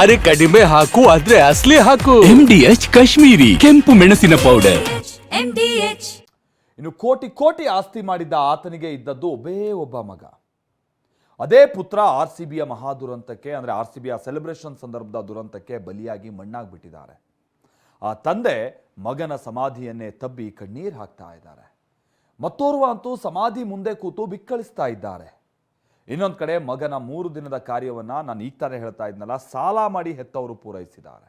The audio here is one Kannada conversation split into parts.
ಅರೆ ಕಡಿಮೆ ಹಾಕು ಆದ್ರೆ ಅಸ್ಲಿ ಹಾಕು. ಎಂಡಿಎಚ್ ಕಾಶ್ಮೀರಿ ಕೆಂಪು ಮೆಣಸಿನ ಪೌಡರ್ ಇನ್ನು ಕೋಟಿ ಕೋಟಿ ಆಸ್ತಿ ಮಾಡಿದ್ದ ಆತನಿಗೆ ಇದ್ದದ್ದು ಒಬ್ಬೇ ಒಬ್ಬ ಮಗ. ಅದೇ ಪುತ್ರ ಆರ್ ಸಿ ಬಿಯ ಮಹಾದುರಂತಕ್ಕೆ ಅಂದರೆ ಆರ್ ಸಿ ಬಿಯ ಸೆಲೆಬ್ರೇಷನ್ ಸಂದರ್ಭದ ದುರಂತಕ್ಕೆ ಬಲಿಯಾಗಿ ಮಣ್ಣಾಗ್ಬಿಟ್ಟಿದ್ದಾರೆ. ಆ ತಂದೆ ಮಗನ ಸಮಾಧಿಯನ್ನೇ ತಬ್ಬಿ ಕಣ್ಣೀರು ಹಾಕ್ತಾ ಇದ್ದಾರೆ. ಮತ್ತೋರ್ವ ಅಂತೂ ಸಮಾಧಿ ಮುಂದೆ ಕೂತು ಬಿಕ್ಕಳಿಸ್ತಾ ಇದ್ದಾರೆ. ಇನ್ನೊಂದು ಕಡೆ ಮಗನ ಮೂರು ದಿನದ ಕಾರ್ಯವನ್ನ ನಾನು ಈಗ ತಾನೇ ಹೇಳ್ತಾ ಇದ್ನಲ್ಲ, ಸಾಲ ಮಾಡಿ ಹೆತ್ತವರು ಪೂರೈಸಿದ್ದಾರೆ.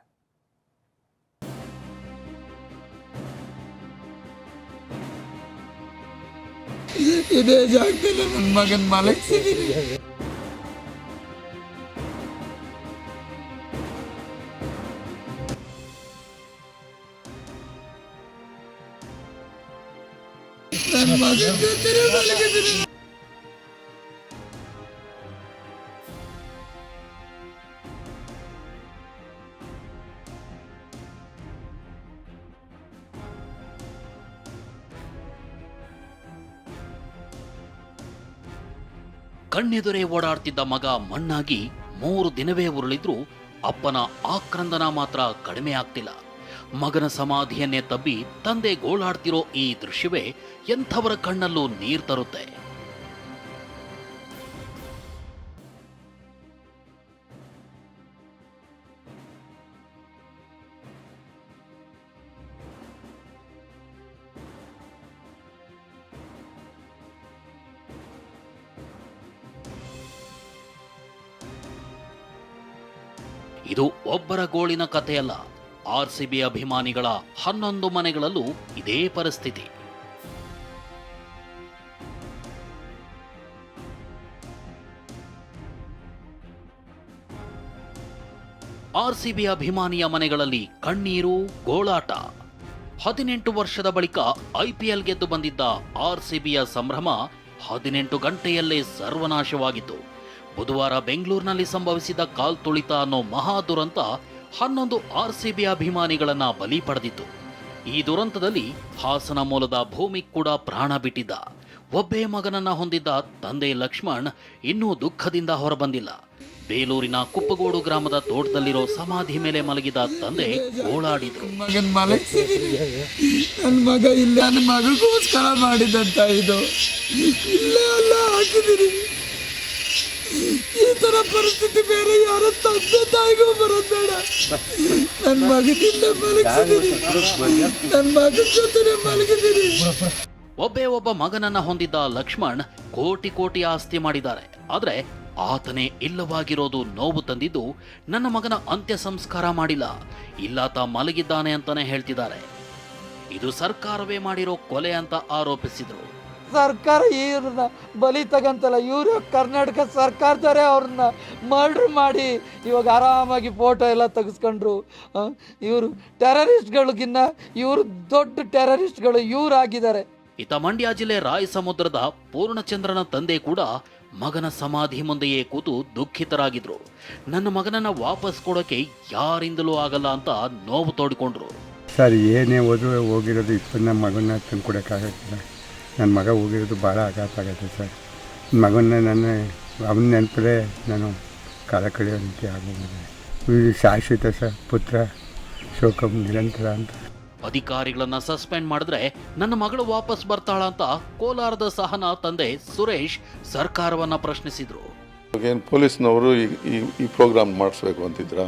ಇದೇ ಜಾಗದಲ್ಲಿ ನನ್ನ ಮಗನ ಮಲಗಿಸಿದೀನಿ. ನನ್ನ ಮಗನ ಜೊತೆ ಮಲಗಿದೀನಿ. ಕಣ್ಣೆದುರೇ ಓಡಾಡ್ತಿದ್ದ ಮಗ ಮಣ್ಣಾಗಿ ಮೂರು ದಿನವೇ ಉರುಳಿದ್ರೂ ಅಪ್ಪನ ಆಕ್ರಂದನ ಮಾತ್ರ ಕಡಿಮೆ ಆಗ್ತಿಲ್ಲ. ಮಗನ ಸಮಾಧಿಯನ್ನೇ ತಬ್ಬಿ ತಂದೆ ಗೋಳಾಡ್ತಿರೋ ಈ ದೃಶ್ಯವೇ ಎಂಥವರ ಕಣ್ಣಲ್ಲೂ ನೀರ್ ತರುತ್ತೆ. ಇದು ಒಬ್ಬರ ಗೋಳಿನ ಕಥೆಯಲ್ಲ. ಆರ್ ಸಿ ಬಿ ಅಭಿಮಾನಿಗಳ ಹನ್ನೊಂದು ಮನೆಗಳಲ್ಲೂ ಇದೇ ಪರಿಸ್ಥಿತಿ. ಆರ್ ಸಿಬಿ ಅಭಿಮಾನಿಯ ಮನೆಗಳಲ್ಲಿ ಕಣ್ಣೀರು, ಗೋಳಾಟ. ಹದಿನೆಂಟು ವರ್ಷದ ಬಳಿಕ ಐಪಿಎಲ್ ಗೆದ್ದು ಬಂದಿದ್ದ ಆರ್ ಸಿಬಿಯ ಸಂಭ್ರಮ ಹದಿನೆಂಟು ಗಂಟೆಯಲ್ಲೇ ಸರ್ವನಾಶವಾಗಿತ್ತು. ಬುಧವಾರ ಬೆಂಗಳೂರಿನಲ್ಲಿ ಸಂಭವಿಸಿದ ಕಾಲ್ ತುಳಿತ ಅನ್ನೋ ಮಹಾ ದುರಂತ ಹನ್ನೊಂದು ಆರ್ ಸಿ ಬಿ ಅಭಿಮಾನಿಗಳನ್ನ ಬಲಿ ಪಡೆದಿತ್ತು. ಈ ದುರಂತದಲ್ಲಿ ಹಾಸನ ಮೂಲದ ಭೂಮಿ ಕೂಡ ಪ್ರಾಣ ಬಿಟ್ಟಿದ್ದ. ಒಬ್ಬೇ ಮಗನನ್ನ ಹೊಂದಿದ್ದ ತಂದೆ ಲಕ್ಷ್ಮಣ್ ಇನ್ನೂ ದುಃಖದಿಂದ ಹೊರಬಂದಿಲ್ಲ. ಬೇಲೂರಿನ ಕುಪ್ಪಗೋಡು ಗ್ರಾಮದ ತೋಟದಲ್ಲಿರೋ ಸಮಾಧಿ ಮೇಲೆ ಮಲಗಿದ ತಂದೆ ಓಡಾಡಿದ್ರು ನನ್ನ ಮಗ ನನ್ನ ಮಗಳಿಗೋಸ್ಕರ ಮಾಡಿದಂತ ಇದು. ಇಲ್ಲ ಅಲ್ಲ ಹಾಕಿದೀನಿ ಈ ತರ ಪರಿಸ್ಥಿತಿ ಬೇರೆ, ಯಾರ ತಂದೆ ತಾಯಿಗೂ ಬರುತ್ತೇಡ ನನ್ ಮಗನ ಜೊತೆನೆ ಮಲಗಿದೀನಿ ಒಬ್ಬೇ ಒಬ್ಬ ಮಗನನ್ನ ಹೊಂದಿದ್ದ ಲಕ್ಷ್ಮಣ್ ಕೋಟಿ ಕೋಟಿ ಆಸ್ತಿ ಮಾಡಿದ್ದಾರೆ. ಆದ್ರೆ ಆತನೇ ಇಲ್ಲವಾಗಿರೋದು ನೋವು ತಂದಿದ್ದು ನನ್ನ ಮಗನ ಅಂತ್ಯ ಸಂಸ್ಕಾರ ಮಾಡಿಲ್ಲ. ಇಲ್ಲಾತ ಮಲಗಿದ್ದಾನೆ ಅಂತಾನೆ ಹೇಳ್ತಿದ್ದಾರೆ. ಇದು ಸರ್ಕಾರವೇ ಮಾಡಿರೋ ಕೊಲೆ ಅಂತ ಆರೋಪಿಸಿದ್ರು. ಸರ್ಕಾರ ಇವ್ರನ್ನ ಬಲಿ ತಗಂತಲ್ಲ ಇವರು ಕರ್ನಾಟಕ ಸರ್ಕಾರದವರೇ ಅವ್ರನ್ನ ಮರ್ಡ್ರ್ ಮಾಡಿ ಇವಾಗ ಆರಾಮಾಗಿ ಫೋಟೋ ಎಲ್ಲ ತೆಗೆಸ್ಕೊಂಡ್ರು. ಇವರು ಟೆರರಿಸ್ಟ್ಗಳಿಗಿನ್ನ ಇವರು ದೊಡ್ಡ ಟೆರರಿಸ್ಟ್ಗಳು ಇವರಾಗಿದ್ದಾರೆ. ಇತ ಮಂಡ್ಯ ಜಿಲ್ಲೆ ರಾಯಸಮುದ್ರದ ಪೂರ್ಣಚಂದ್ರನ ತಂದೆ ಕೂಡ ಮಗನ ಸಮಾಧಿ ಮುಂದೆಯೇ ಕೂತು ದುಃಖಿತರಾಗಿದ್ರು. ನನ್ನ ಮಗನನ್ನ ವಾಪಸ್ ಕೊಡೋಕೆ ಯಾರಿಂದಲೂ ಆಗಲ್ಲ ಅಂತ ನೋವು ತೋಡಿಕೊಂಡ್ರು. ಸರ್ ಏನೇ ಹೋದ್ರೆ ಹೋಗಿರೋದು ನಮ್ಮ ಮಗನ ತಂದು ಕೊಡೋಕ್ಕಾಗತ್ತಿಲ್ಲ ನನ್ನ ಮಗ ಹೋಗಿರೋದು ಭಾಳ ಆಘಾತ ಆಗತ್ತೆ ಸರ್. ಮಗನ ನನ್ನ ಅವನ ನೆನಪಲ್ಲೇ ನಾನು ಕಾಲ ಕಳೆಯುವಂತೆ ಆಗೋಗಿದೆ. ಇದು ಶಾಶ್ವತ ಸರ್ ಪುತ್ರ ಶೋಕ ನಿರಂತರ ಅಂತ. ಅಧಿಕಾರಿಗಳನ್ನ ಸಸ್ಪೆಂಡ್ ಮಾಡಿದ್ರೆ ನನ್ನ ಮಗಳು ವಾಪಸ್ ಬರ್ತಾಳ ಅಂತ ಕೋಲಾರದ ಸಹನ ತಂದೆ ಸುರೇಶ್ ಸರ್ಕಾರವನ್ನ ಪ್ರಶ್ನಿಸಿದ್ರು. ಏನು ಪೊಲೀಸ್ನವರು ಈ ಈ ಈ ಪ್ರೋಗ್ರಾಮ್ ಮಾಡಿಸ್ಬೇಕು ಅಂತಿದ್ರ?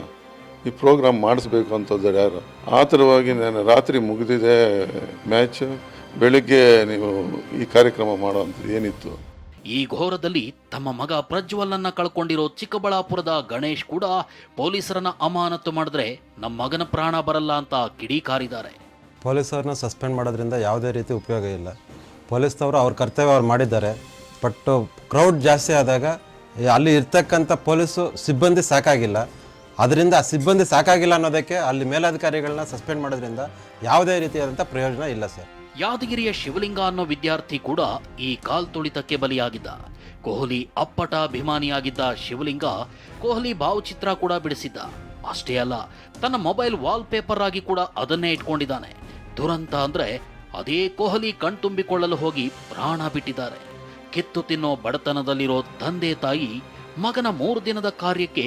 ಈ ಪ್ರೋಗ್ರಾಮ್ ಮಾಡಿಸ್ಬೇಕು ಅಂತಂದ್ರೆ ಯಾರು? ಆತುರವಾಗಿ ನಾನು ರಾತ್ರಿ ಮುಗಿದಿದೆ ಮ್ಯಾಚ್. ಬೆಳಿಗ್ಗೆ ನೀವು ಈ ಕಾರ್ಯಕ್ರಮ ಮಾಡುವಂಥ ಏನಿತ್ತು? ಈ ಘೋರದಲ್ಲಿ ತಮ್ಮ ಮಗ ಪ್ರಜ್ವಲನ್ನ ಕಳ್ಕೊಂಡಿರೋ ಚಿಕ್ಕಬಳ್ಳಾಪುರದ ಗಣೇಶ್ ಕೂಡ ಪೊಲೀಸರನ್ನ ಅಮಾನತು ಮಾಡಿದ್ರೆ ನಮ್ಮ ಮಗನ ಪ್ರಾಣ ಬರಲ್ಲ ಅಂತ ಕಿಡಿಕಾರಿದ್ದಾರೆ ಪೊಲೀಸರನ್ನ ಸಸ್ಪೆಂಡ್ ಮಾಡೋದ್ರಿಂದ ಯಾವುದೇ ರೀತಿ ಉಪಯೋಗ ಇಲ್ಲ. ಪೊಲೀಸ್ನವರು ಅವ್ರ ಕರ್ತವ್ಯ ಅವ್ರು ಮಾಡಿದ್ದಾರೆ. ಬಟ್ ಕ್ರೌಡ್ ಜಾಸ್ತಿ ಆದಾಗ ಅಲ್ಲಿ ಇರ್ತಕ್ಕಂಥ ಪೊಲೀಸು ಸಿಬ್ಬಂದಿ ಸಾಕಾಗಿಲ್ಲ. ಅದರಿಂದ ಸಿಬ್ಬಂದಿ ಸಾಕಾಗಿಲ್ಲ ಅನ್ನೋದಕ್ಕೆ ಅಲ್ಲಿ ಮೇಲಧಿಕಾರಿಗಳನ್ನ ಸಸ್ಪೆಂಡ್ ಮಾಡೋದ್ರಿಂದ ಯಾವುದೇ ರೀತಿಯಾದಂಥ ಪ್ರಯೋಜನ ಇಲ್ಲ, ಸರ್. ಯಾದಗಿರಿಯ ಶಿವಲಿಂಗ ಅನ್ನೋ ವಿದ್ಯಾರ್ಥಿ ಕೂಡ ಈ ಕಾಲ್ ತುಳಿತಕ್ಕೆ ಬಲಿಯಾಗಿದ್ದ. ಕೊಹ್ಲಿ ಅಪ್ಪಟ ಅಭಿಮಾನಿಯಾಗಿದ್ದ ಶಿವಲಿಂಗ ಕೊಹ್ಲಿ ಭಾವಚಿತ್ರ ಕೂಡ ಬಿಡಿಸಿದ್ದ. ಅಷ್ಟೇ ಅಲ್ಲ, ತನ್ನ ಮೊಬೈಲ್ ವಾಲ್ ಪೇಪರ್ ಆಗಿ ಕೂಡ ಅದನ್ನೇ ಇಟ್ಕೊಂಡಿದ್ದಾನೆ. ದುರಂತ ಅಂದ್ರೆ ಅದೇ ಕೊಹ್ಲಿ ಕಣ್ತುಂಬಿಕೊಳ್ಳಲು ಹೋಗಿ ಪ್ರಾಣ ಬಿಟ್ಟಿದ್ದಾರೆ. ಕಿತ್ತು ತಿನ್ನೋ ಬಡತನದಲ್ಲಿರೋ ತಂದೆ ತಾಯಿ ಮಗನ ಮೂರು ದಿನದ ಕಾರ್ಯಕ್ಕೆ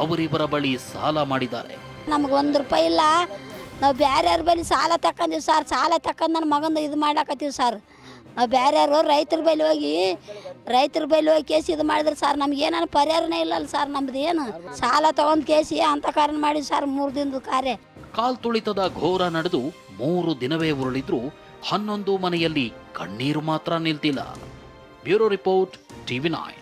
ಅವರಿಬ್ಬರ ಬಳಿ ಸಾಲ ಮಾಡಿದ್ದಾರೆ. ನಮ್ಗೆ ಒಂದು ರೂಪಾಯಿ ಇಲ್ಲ. ನಾವು ಬೇರೆಯವ್ರ ಬಳಿ ಸಾಲ ತಕ್ಕಂದಿವಿ ಸರ್. ಸಾಲ ತಕೊಂಡು ನನ್ನ ಮಗಂದು ಇದು ಮಾಡಾಕತ್ತೀವಿ ಸರ್. ನಾವು ಬೇರೆಯವರು ರೈತರ ಬಳಿ ಹೋಗಿ ರೈತರ ಬಳಿ ಹೋಗಿ ಕೇಸ್ ಇದು ಮಾಡಿದ್ರೆ ಸರ್ ನಮ್ಗೆ ಏನಾರು ಪರಿಹಾರನೇ ಇಲ್ಲಲ್ಲ ಸರ್ ನಮ್ದು ಏನು? ಸಾಲ ತಗೊಂಡು ಕೇಸಿ ಅಂತ ಕಾರಣ ಮಾಡಿ ಸರ್ ಮೂರು ದಿನದ ಕಾರ್ಯ. ತುಳಿತದ ಘೋರ ನಡೆದು ಮೂರು ದಿನವೇ ಉರುಳಿದ್ರು ಹನ್ನೊಂದು ಮನೆಯಲ್ಲಿ ಕಣ್ಣೀರು ಮಾತ್ರ ನಿಲ್ತಿಲ್ಲ. Bureau report TV nine.